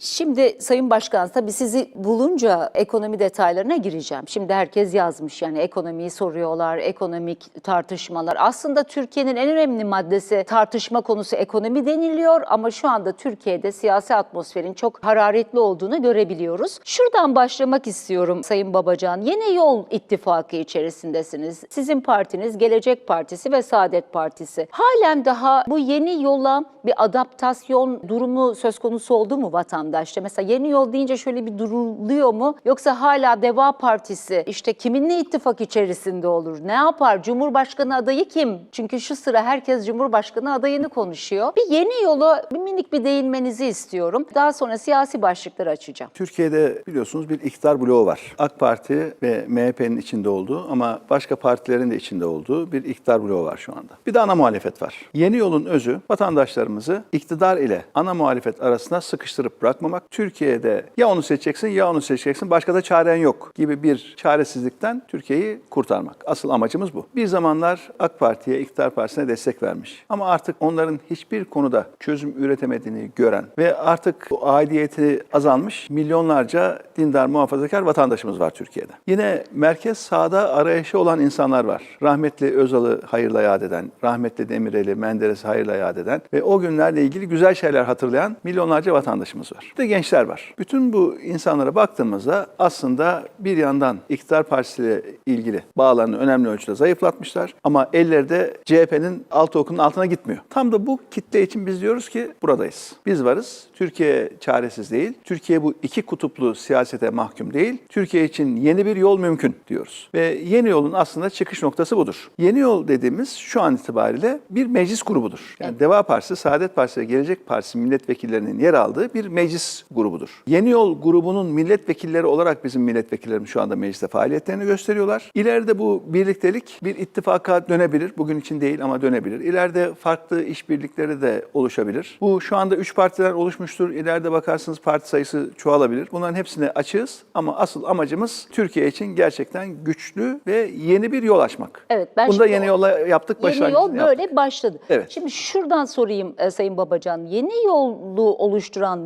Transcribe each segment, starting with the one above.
Şimdi Sayın Başkan tabii sizi bulunca ekonomi detaylarına gireceğim. Şimdi herkes yazmış yani ekonomiyi soruyorlar, ekonomik tartışmalar. Aslında Türkiye'nin en önemli maddesi tartışma konusu ekonomi deniliyor ama şu anda Türkiye'de siyasi atmosferin çok hararetli olduğunu görebiliyoruz. Şuradan başlamak istiyorum Sayın Babacan. Yeni Yol İttifakı içerisindesiniz. Sizin partiniz Gelecek Partisi ve Saadet Partisi. Halen daha bu yeni yola bir adaptasyon durumu söz konusu oldu mu vatandaşta? Mesela yeni yol deyince şöyle bir duruluyor mu? Yoksa hala Deva Partisi işte kiminle ittifak içerisinde olur? Ne yapar? Cumhurbaşkanı adayı kim? Çünkü şu sıra herkes Cumhurbaşkanı adayını konuşuyor. Bir yeni yola bir minik bir değinmenizi istiyorum. Daha sonra siyasi başlıkları açacağım. Türkiye'de biliyorsunuz bir iktidar bloğu var. AK Parti ve MHP'nin içinde olduğu ama başka partilerin de içinde olduğu bir iktidar bloğu var şu anda. Bir de ana muhalefet var. Yeni yolun özü vatandaşlarımızı iktidar ile ana muhalefet arasında sıkıştırıp bırakmamak. Türkiye'de ya onu seçeceksin ya onu seçeceksin başka da çaren yok gibi bir çaresizlikten Türkiye'yi kurtarmak. Asıl amacımız bu. Bir zamanlar AK Parti'ye, iktidar partisine destek vermiş. Ama artık onların hiçbir konuda çözüm üretemediğini gören ve artık bu aidiyeti azalmış milyonlarca dindar muhafazakar vatandaşımız var Türkiye'de. Yine merkez sağda arayışı olan insanlar var. Rahmetli Özal'ı hayırla yad eden, rahmetli Demirel'i, Menderes'i hayırla yad eden ve o günlerle ilgili güzel şeyler hatırlayan milyonlarca vatandaşımız var. Bir de gençler var. Bütün bu insanlara baktığımızda aslında bir yandan iktidar partisiyle ilgili bağlarını önemli ölçüde zayıflatmışlar ama elleri de CHP'nin altı okunun altına gitmiyor. Tam da bu kitle için biz diyoruz ki buradayız. Biz varız. Türkiye çaresiz değil. Türkiye bu iki kutuplu siyasete mahkum değil. Türkiye için yeni bir yol mümkün diyoruz. Ve yeni yolun aslında çıkış noktası budur. Yeni yol dediğimiz şu an itibariyle bir meclis grubudur. Yani Deva Partisi, Saadet Partisi ve Gelecek Partisi milletvekillerinin yer aldığı bir meclis grubudur. Yeni yol grubunun milletvekilleri olarak bizim milletvekillerimiz şu anda mecliste faaliyetlerini gösteriyorlar. İleride bu birliktelik bir ittifaka dönebilir. Bugün için değil ama dönebilir. İleride farklı işbirlikleri de oluşabilir. Bu şu anda üç partiden oluşmuştur. İleride bakarsınız parti sayısı çoğalabilir. Bunların hepsine açığız ama asıl amacımız Türkiye için gerçekten güçlü ve yeni bir yol açmak. Evet, ben Bunu da şimdi yeni yolla yaptık, Yeni yol böyle yaptık. başladı. Evet. Şimdi şuradan sorayım e, Sayın Babacan. Yeni yolu oluşturan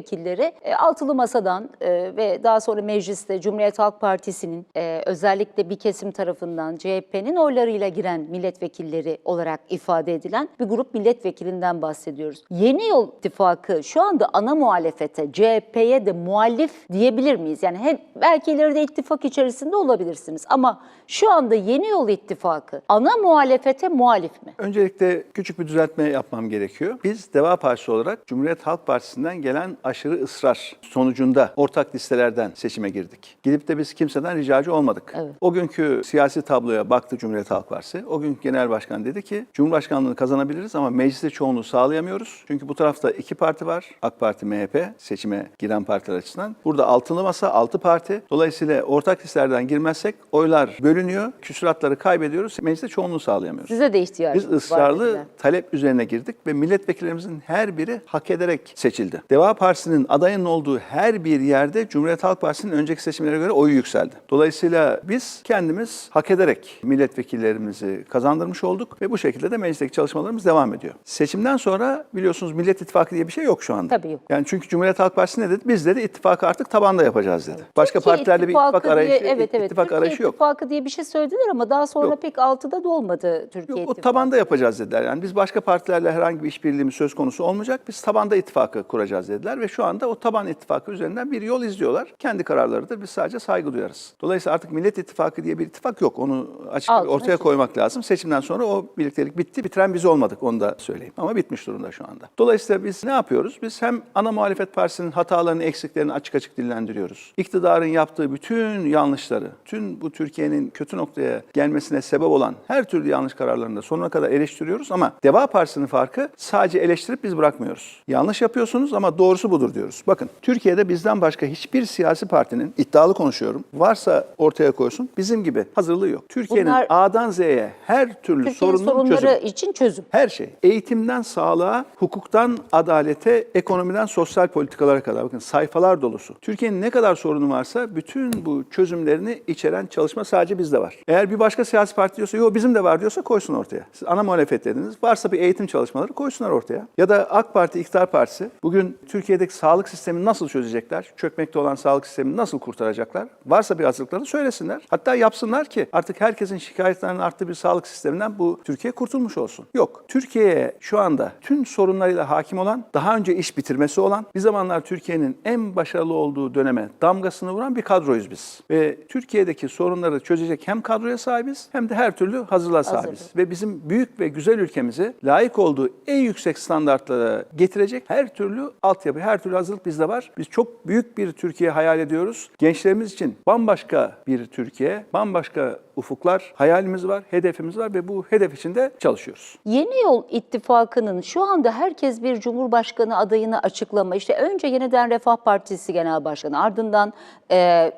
milletvekilleri e, altılı masadan e, ve daha sonra mecliste Cumhuriyet Halk Partisi'nin e, özellikle bir kesim tarafından CHP'nin oylarıyla giren milletvekilleri olarak ifade edilen bir grup milletvekilinden bahsediyoruz. Yeni Yol İttifakı şu anda ana muhalefete, CHP'ye de muhalif diyebilir miyiz? Yani hem belki ileride ittifak içerisinde olabilirsiniz ama şu anda Yeni Yol İttifakı ana muhalefete muhalif mi? Öncelikle küçük bir düzeltme yapmam gerekiyor. Biz Deva Partisi olarak Cumhuriyet Halk Partisi'nden gelen aşırı ısrar sonucunda ortak listelerden seçime girdik. Gidip de biz kimseden ricacı olmadık. Evet. O günkü siyasi tabloya baktı Cumhuriyet Halk Partisi. O günkü genel başkan dedi ki Cumhurbaşkanlığını kazanabiliriz ama mecliste çoğunluğu sağlayamıyoruz. Çünkü bu tarafta iki parti var. AK Parti, MHP seçime giren partiler açısından. Burada altılı masa, altı parti. Dolayısıyla ortak listelerden girmezsek oylar bölünüyor, küsuratları kaybediyoruz. Mecliste çoğunluğu sağlayamıyoruz. Size de ihtiyacınız Biz var ısrarlı dediler. talep üzerine girdik ve milletvekillerimizin her biri hak ederek seçildi. Deva Partisi'nin adayının olduğu her bir yerde Cumhuriyet Halk Partisi'nin önceki seçimlere göre oyu yükseldi. Dolayısıyla biz kendimiz hak ederek milletvekillerimizi kazandırmış olduk ve bu şekilde de meclisteki çalışmalarımız devam ediyor. Seçimden sonra biliyorsunuz Millet İttifakı diye bir şey yok şu anda. Tabii yok. Yani çünkü Cumhuriyet Halk Partisi ne dedi? Biz dedi ittifakı artık tabanda yapacağız dedi. Başka Türkiye partilerle bir ittifak diye- arayışı, evet, evet. ittifak Türkiye arayışı yok. İttifakı diye bir şey söylediler ama daha sonra Yok. pek altıda da olmadı Türkiye Yok, o İttifakı. tabanda yapacağız dediler. Yani biz başka partilerle herhangi bir işbirliğimiz söz konusu olmayacak. Biz tabanda ittifakı kuracağız dediler ve şu anda o taban ittifakı üzerinden bir yol izliyorlar. Kendi kararlarıdır. Biz sadece saygı duyarız. Dolayısıyla artık Millet İttifakı diye bir ittifak yok. Onu açık Altına ortaya çizdim. koymak lazım. Seçimden sonra o birliktelik bitti. Bitiren biz olmadık onu da söyleyeyim. Ama bitmiş durumda şu anda. Dolayısıyla biz ne yapıyoruz? Biz hem ana muhalefet partisinin hatalarını, eksiklerini açık açık dillendiriyoruz. İktidarın yaptığı bütün yanlışları, tüm bu Türkiye'nin kötü noktaya gelmesine sebep olan her türlü yanlış kararlarını da sonuna kadar eleştiriyoruz ama Deva Partisi'nin farkı sadece eleştirip biz bırakmıyoruz. Yanlış yapıyorsunuz ama doğrusu budur diyoruz. Bakın Türkiye'de bizden başka hiçbir siyasi partinin iddialı konuşuyorum. Varsa ortaya koysun. Bizim gibi hazırlığı yok. Türkiye'nin Bunlar- A'dan Z'ye her türlü Türkiye'nin sorunun sorunları çözümü. için çözüm. Her şey. Eğitimden sağlığa, hukuktan adalete, ekonomiden sosyal politikalara kadar. Bakın sayfalar dolusu. Türkiye'nin ne kadar sorunu varsa bütün bu çözümlerini içeren çalışma sadece bizde var. Eğer bir başka siyasi parti diyorsa, yok bizim de var diyorsa koysun ortaya. Siz ana muhalefet dediniz. Varsa bir eğitim çalışmaları koysunlar ortaya. Ya da AK Parti, İktidar Partisi bugün Türkiye'de Türkiye'deki sağlık sistemini nasıl çözecekler? Çökmekte olan sağlık sistemini nasıl kurtaracaklar? Varsa bir hazırlıkları söylesinler. Hatta yapsınlar ki artık herkesin şikayetlerinin arttığı bir sağlık sisteminden bu Türkiye kurtulmuş olsun. Yok. Türkiye'ye şu anda tüm sorunlarıyla hakim olan, daha önce iş bitirmesi olan, bir zamanlar Türkiye'nin en başarılı olduğu döneme damgasını vuran bir kadroyuz biz. Ve Türkiye'deki sorunları çözecek hem kadroya sahibiz hem de her türlü hazırlığa sahibiz. Hazırlık. Ve bizim büyük ve güzel ülkemizi layık olduğu en yüksek standartlara getirecek her türlü altyapı, her türlü hazırlık bizde var. Biz çok büyük bir Türkiye hayal ediyoruz. Gençlerimiz için bambaşka bir Türkiye, bambaşka ufuklar, hayalimiz var, hedefimiz var ve bu hedef için de çalışıyoruz. Yeni Yol İttifakı'nın şu anda herkes bir Cumhurbaşkanı adayını açıklama. İşte önce Yeniden Refah Partisi Genel Başkanı, ardından e,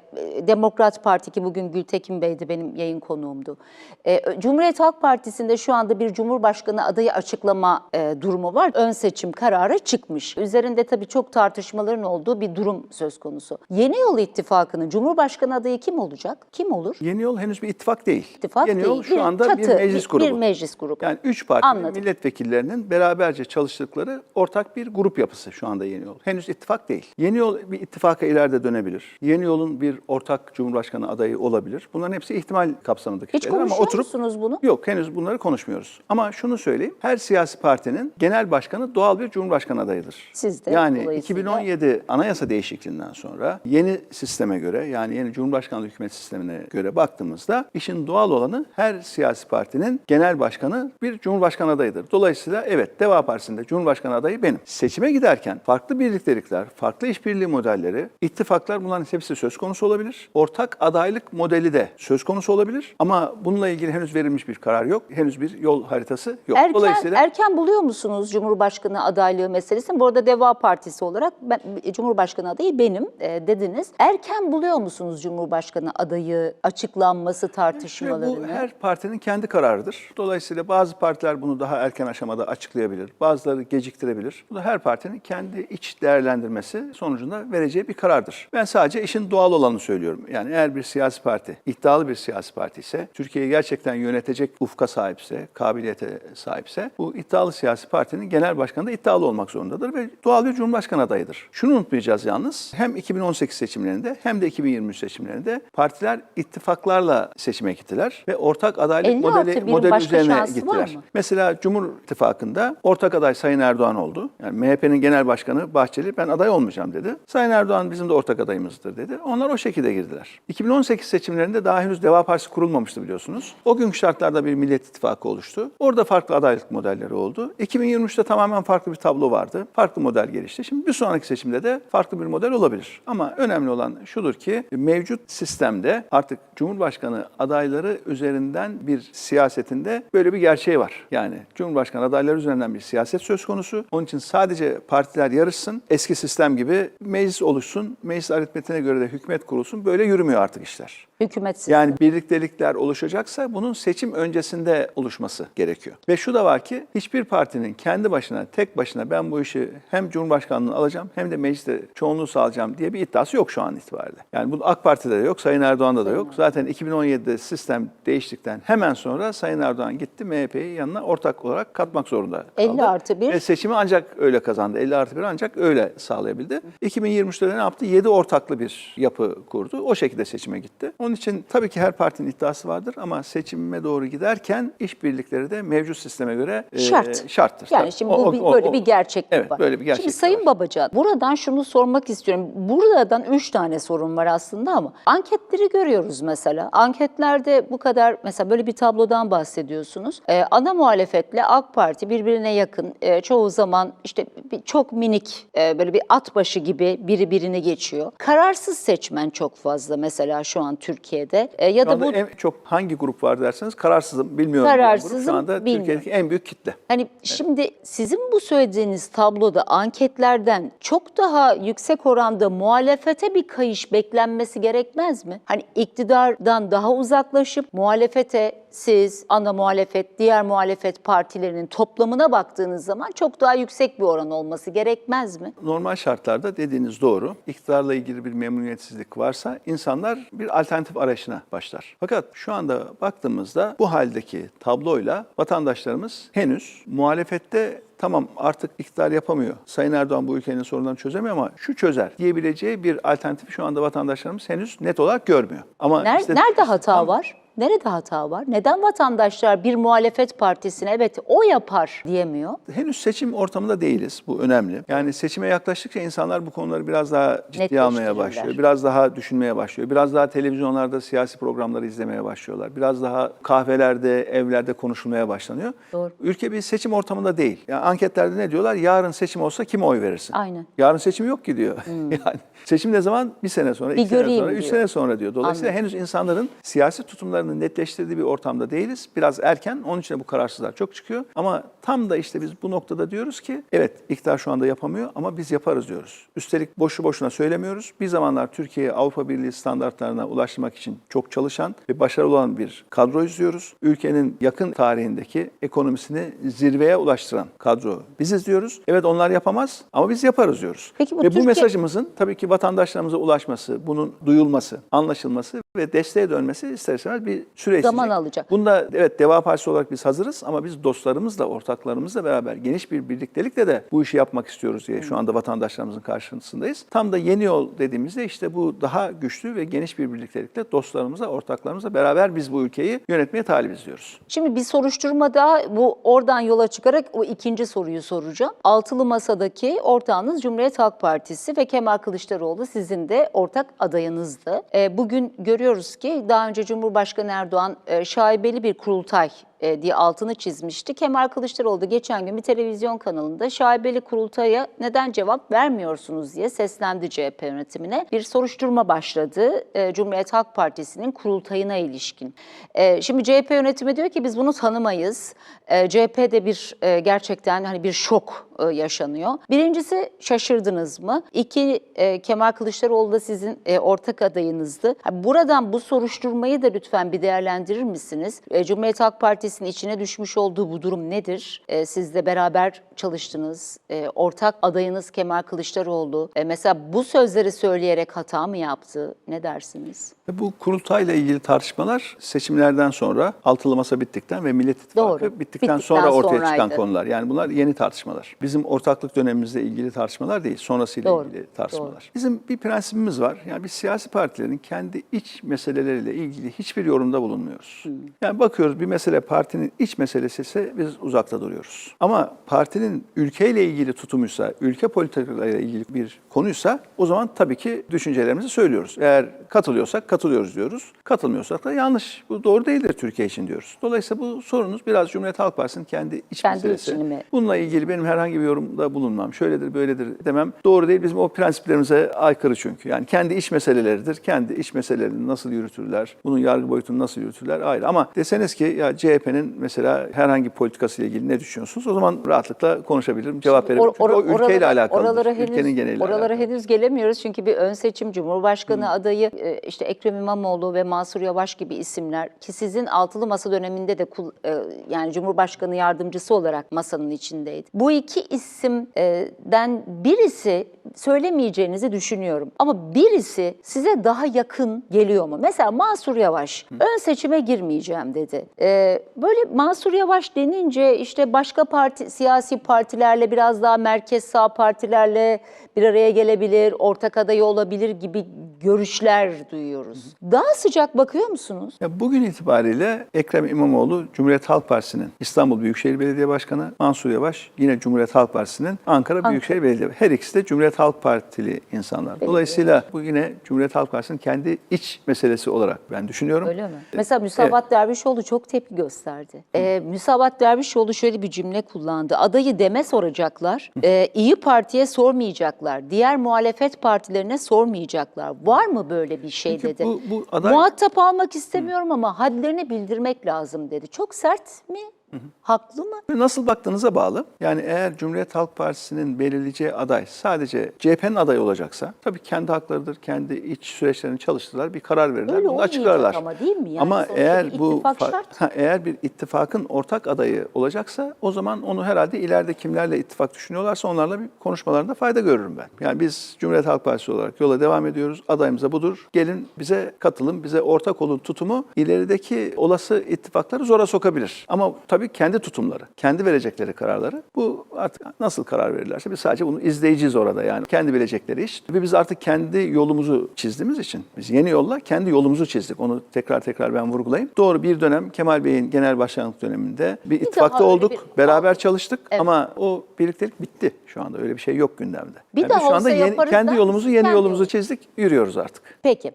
Demokrat Parti ki bugün Gültekin Bey'di benim yayın konuğumdu. E, Cumhuriyet Halk Partisi'nde şu anda bir Cumhurbaşkanı adayı açıklama e, durumu var. Ön seçim kararı çıkmış. Üzerinde tabii çok tartışmaların olduğu bir durum söz konusu. Yeni Yol İttifakı'nın Cumhurbaşkanı adayı kim olacak? Kim olur? Yeni yol henüz bir ittifak değil. İttifak Yeni değil. yol şu bir anda çatı, bir meclis grubu. Bir meclis grubu. Yani üç partinin milletvekillerinin beraberce çalıştıkları ortak bir grup yapısı şu anda Yeni Yol. Henüz ittifak değil. Yeni Yol bir ittifaka ileride dönebilir. Yeni Yol'un bir ortak cumhurbaşkanı adayı olabilir. Bunların hepsi ihtimal kapsamındaki Hiç şeyler ama oturup musunuz bunu? Yok henüz bunları konuşmuyoruz. Ama şunu söyleyeyim. Her siyasi partinin genel başkanı doğal bir cumhurbaşkanı adayıdır. Siz de Yani dolayısıyla- 2017 anayasa değişikliğinden sonra yeni sisteme göre yani yeni cumhurbaşkanlığı hükümet sistemine göre baktığımızda işin doğal olanı her siyasi partinin genel başkanı bir cumhurbaşkanı adayıdır. Dolayısıyla evet Deva Partisi'nde cumhurbaşkanı adayı benim. Seçime giderken farklı birliktelikler, farklı işbirliği modelleri, ittifaklar bunların hepsi söz konusu olabilir. Ortak adaylık modeli de söz konusu olabilir. Ama bununla ilgili henüz verilmiş bir karar yok. Henüz bir yol haritası yok. Erken, erken buluyor musunuz Cumhurbaşkanı adaylığı meselesini? Bu arada Deva Partisi olarak ben, Cumhurbaşkanı adayı benim e, dediniz. Erken buluyor musunuz Cumhurbaşkanı adayı açıklanması tartışmalarını? Bu her partinin kendi kararıdır. Dolayısıyla bazı partiler bunu daha erken aşamada açıklayabilir. Bazıları geciktirebilir. Bu da her partinin kendi iç değerlendirmesi sonucunda vereceği bir karardır. Ben sadece işin doğal olanı söylüyorum. Yani eğer bir siyasi parti, iddialı bir siyasi parti ise, Türkiye'yi gerçekten yönetecek ufka sahipse, kabiliyete sahipse, bu iddialı siyasi partinin genel başkanı da iddialı olmak zorundadır ve doğal bir cumhurbaşkanı adayıdır. Şunu unutmayacağız yalnız, hem 2018 seçimlerinde hem de 2023 seçimlerinde partiler ittifaklarla seçime gittiler ve ortak adaylık 50 modeli, başka üzerine gittiler. Mesela Cumhur İttifakı'nda ortak aday Sayın Erdoğan oldu. Yani MHP'nin genel başkanı Bahçeli ben aday olmayacağım dedi. Sayın Erdoğan bizim de ortak adayımızdır dedi. Onlar o şekilde girdiler. 2018 seçimlerinde daha henüz Deva Partisi kurulmamıştı biliyorsunuz. O günkü şartlarda bir Millet İttifakı oluştu. Orada farklı adaylık modelleri oldu. 2023'te tamamen farklı bir tablo vardı. Farklı model gelişti. Şimdi bir sonraki seçimde de farklı bir model olabilir. Ama önemli olan şudur ki mevcut sistemde artık Cumhurbaşkanı adayları üzerinden bir siyasetinde böyle bir gerçeği var. Yani Cumhurbaşkanı adayları üzerinden bir siyaset söz konusu. Onun için sadece partiler yarışsın. Eski sistem gibi meclis oluşsun. Meclis aritmetiğine göre de hükümet kurulsun. Böyle yürümüyor artık işler. Hükümetsiz. Yani birliktelikler oluşacaksa bunun seçim öncesinde oluşması gerekiyor. Ve şu da var ki hiçbir partinin kendi başına, tek başına ben bu işi hem Cumhurbaşkanlığını alacağım hem de mecliste çoğunluğu sağlayacağım diye bir iddiası yok şu an itibariyle. Yani bu AK Parti'de de yok, Sayın Erdoğan'da da yok. Zaten 2017'de sistem değiştikten hemen sonra Sayın Erdoğan gitti MHP'yi yanına ortak olarak katmak zorunda kaldı. 50 artı bir. Ve seçimi ancak öyle kazandı. 50 artı 1 ancak öyle sağlayabildi. 2023'te de ne yaptı? 7 ortaklı bir yapı kurdu. O şekilde seçime gitti. Onun için tabii ki her partinin iddiası vardır ama seçime doğru giderken işbirlikleri de mevcut sisteme göre e, Şart. şarttır. Yani Tabii. şimdi O- bu o- bir- o- böyle o- bir gerçeklik evet, var. böyle bir gerçeklik Şimdi Sayın var. Babacan, buradan şunu sormak istiyorum. Buradan üç tane sorun var aslında ama anketleri görüyoruz mesela. Anketlerde bu kadar mesela böyle bir tablodan bahsediyorsunuz. Ee, ana muhalefetle AK Parti birbirine yakın. Ee, çoğu zaman işte bir, çok minik e, böyle bir at başı gibi biri birini geçiyor. Kararsız seçmen çok fazla mesela şu an Türkiye'de. Ee, ya Şu da bu en çok hangi grup var derseniz kararsızım bilmiyorum. diyen grup Kararsızım, Şu anda bilmiyorum. Türkiye'deki en büyük kitle. Hani şimdi sizin bu söylediğiniz tabloda anketlerden çok daha yüksek oranda muhalefete bir kayış beklenmesi gerekmez mi? Hani iktidardan daha uzaklaşıp muhalefete siz, ana muhalefet, diğer muhalefet partilerinin toplamına baktığınız zaman çok daha yüksek bir oran olması gerekmez mi? Normal şartlarda dediğiniz doğru. İktidarla ilgili bir memnuniyetsizlik varsa insanlar bir alternatif arayışına başlar. Fakat şu anda baktığımızda bu haldeki tabloyla vatandaşlarımız henüz muhalefette tamam artık iktidar yapamıyor. Sayın Erdoğan bu ülkenin sorunlarını çözemiyor ama şu çözer diyebileceği bir alternatif şu anda vatandaşlarımız henüz net olarak görmüyor. Ama Ner- işte- nerede hata Tam- var? Nerede hata var? Neden vatandaşlar bir muhalefet partisine evet o yapar diyemiyor? Henüz seçim ortamında değiliz. Bu önemli. Yani seçime yaklaştıkça insanlar bu konuları biraz daha ciddiye almaya başlıyor. Biraz daha düşünmeye başlıyor. Biraz daha televizyonlarda siyasi programları izlemeye başlıyorlar. Biraz daha kahvelerde, evlerde konuşulmaya başlanıyor. Doğru. Ülke bir seçim ortamında değil. Yani anketlerde ne diyorlar? Yarın seçim olsa kime oy verirsin? Aynen. Yarın seçim yok ki diyor. yani seçim ne zaman? Bir sene sonra, Bir iki sene sonra, üç diyor. sene sonra diyor. Dolayısıyla Anladım. henüz insanların siyasi tutumlarını netleştirdiği bir ortamda değiliz. Biraz erken. Onun için de bu kararsızlar çok çıkıyor. Ama tam da işte biz bu noktada diyoruz ki evet iktidar şu anda yapamıyor ama biz yaparız diyoruz. Üstelik boşu boşuna söylemiyoruz. Bir zamanlar Türkiye'yi Avrupa Birliği standartlarına ulaştırmak için çok çalışan ve başarılı olan bir kadro izliyoruz. Ülkenin yakın tarihindeki ekonomisini zirveye ulaştıran kadro biziz diyoruz. Evet onlar yapamaz ama biz yaparız diyoruz. Peki bu ve bu Türkiye- mesajımızın tabii ki vatandaşlarımıza ulaşması, bunun duyulması, anlaşılması ve desteğe dönmesi ister istemez bir süreç Zaman alacak. Bunda evet Deva Partisi olarak biz hazırız ama biz dostlarımızla, ortaklarımızla beraber geniş bir birliktelikle de bu işi yapmak istiyoruz diye şu anda vatandaşlarımızın karşısındayız. Tam da yeni yol dediğimizde işte bu daha güçlü ve geniş bir birliktelikle dostlarımızla, ortaklarımızla beraber biz bu ülkeyi yönetmeye talibiz diyoruz. Şimdi bir soruşturmada bu oradan yola çıkarak o ikinci soruyu soracağım. Altılı Masa'daki ortağınız Cumhuriyet Halk Partisi ve Kemal Kılıçdaroğlu sizin de ortak adayınızdı. E, bugün görüyoruz ki daha önce Cumhurbaşkanı Erdoğan e, şaibeli bir kurultay e, diye altını çizmişti. Kemal Kılıçdaroğlu da geçen gün bir televizyon kanalında şaibeli kurultaya neden cevap vermiyorsunuz diye seslendi CHP yönetimine. Bir soruşturma başladı e, Cumhuriyet Halk Partisi'nin kurultayına ilişkin. E, şimdi CHP yönetimi diyor ki biz bunu tanımayız. E, CHP'de bir e, gerçekten hani bir şok e, yaşanıyor. Birincisi şaşırdınız mı? İki e, Kemal Kılıçdaroğlu da sizin e, ortak adayınızdı. Buradan bu soruşturmayı da lütfen bir değerlendirir misiniz? E, Cumhuriyet Halk Partisi'nin içine düşmüş olduğu bu durum nedir? E, siz de beraber çalıştınız. E, ortak adayınız Kemal Kılıçdaroğlu. E, mesela bu sözleri söyleyerek hata mı yaptı? Ne dersiniz? Ve bu kurultayla ilgili tartışmalar seçimlerden sonra altılı masa bittikten ve Millet İttifakı Doğru. bittikten, Bittikten sonra ortaya çıkan sonraydı. konular. Yani bunlar yeni tartışmalar. Bizim ortaklık dönemimizle ilgili tartışmalar değil, sonrasıyla Doğru, ilgili tartışmalar. doğru. Bizim bir prensibimiz var. Yani biz siyasi partilerin kendi iç meseleleriyle ilgili hiçbir yorumda bulunmuyoruz. Hmm. Yani bakıyoruz bir mesele partinin iç meselesi ise biz uzakta duruyoruz. Ama partinin ülkeyle ilgili tutumuysa, ülke politikalarıyla ilgili bir konuysa o zaman tabii ki düşüncelerimizi söylüyoruz. Eğer katılıyorsak katılıyoruz diyoruz. Katılmıyorsak da yanlış. Bu doğru değildir Türkiye için diyoruz. Dolayısıyla bu sorunuz biraz Cumhuriyet Halk Partisi'nin kendi iç Kendi meselesi. mi? Bununla ilgili benim herhangi bir yorumda bulunmam. Şöyledir, böyledir demem. Doğru değil. Bizim o prensiplerimize aykırı çünkü. Yani kendi iç meseleleridir. Kendi iç meselelerini nasıl yürütürler, bunun yargı boyutunu nasıl yürütürler ayrı. Ama deseniz ki ya CHP'nin mesela herhangi politikasıyla ilgili ne düşünüyorsunuz? O zaman rahatlıkla konuşabilirim, cevap verebilirim. Or- Çünkü o or- ülkeyle oralara- alakalı. Oralara ülkenin henüz, geneliyle oralara alakalı. henüz gelemiyoruz çünkü bir ön seçim Cumhurbaşkanı adayı e, işte Ekrem İmamoğlu ve Mansur Yavaş gibi isimler ki sizin altılı masa döneminde de e, yani Cumhurbaşkanı yardımcısı olarak masanın içindeydi. Bu iki isimden birisi söylemeyeceğinizi düşünüyorum ama birisi size daha yakın geliyor mu? Mesela Mansur Yavaş ön seçime girmeyeceğim dedi. E, böyle Mansur Yavaş denince işte başka parti siyasi partilerle biraz daha merkez sağ partilerle bir araya gelebilir, ortak adayı olabilir gibi görüşler duyuyoruz. Daha sıcak bakıyor musunuz? Ya bugün itibariyle Ekrem İmamoğlu Cumhuriyet Halk Partisi'nin İstanbul Büyükşehir Belediye Başkanı, Mansur Yavaş yine Cumhuriyet Halk Partisi'nin Ankara Büyükşehir Belediye Her ikisi de Cumhuriyet Halk Partili insanlar. Dolayısıyla bu yine Cumhuriyet Halk Partisi'nin kendi iç meselesi olarak ben düşünüyorum. Öyle mi? Mesela Müsavat Dervişoğlu çok tepki gösterdi. Ee, Müsavat Dervişoğlu şöyle bir cümle kullandı. Adayı deme soracaklar, ee, İyi Parti'ye sormayacaklar, diğer muhalefet partilerine sormayacaklar. Var mı böyle bir şey Çünkü dedi. bu- bu aday- Muhatap almak istemiyorum ama hadlerini bildirmek lazım dedi. Çok sert mi Haklı mı? Nasıl baktığınıza bağlı. Yani eğer Cumhuriyet Halk Partisi'nin belirleyeceği aday sadece CHP'nin adayı olacaksa tabii kendi haklarıdır, kendi iç süreçlerini çalıştırırlar, bir karar verirler, Öyle bunu açıklarlar. ama değil mi? Yani ama eğer bu şart. ha, eğer bir ittifakın ortak adayı olacaksa o zaman onu herhalde ileride kimlerle ittifak düşünüyorlarsa onlarla bir konuşmalarında fayda görürüm ben. Yani biz Cumhuriyet Halk Partisi olarak yola devam ediyoruz. Adayımız da budur. Gelin bize katılın, bize ortak olun tutumu ilerideki olası ittifakları zora sokabilir. Ama tabii kendi tutumları, kendi verecekleri kararları bu artık nasıl karar verirlerse biz sadece bunu izleyeceğiz orada yani. Kendi bilecekleri iş. Ve biz artık kendi yolumuzu çizdiğimiz için biz yeni yolla kendi yolumuzu çizdik. Onu tekrar tekrar ben vurgulayayım. Doğru bir dönem Kemal Bey'in genel başkanlık döneminde bir ittifakta daha öyle olduk. bir- beraber çalıştık Evet. ama o birliktelik bitti şu anda. Öyle bir şey yok gündemde. Bir biz daha şu anda olsa yeni, kendi yolumuzu yeni kendi yolumuzu yolumuzu. çizdik. Yürüyoruz artık. Peki.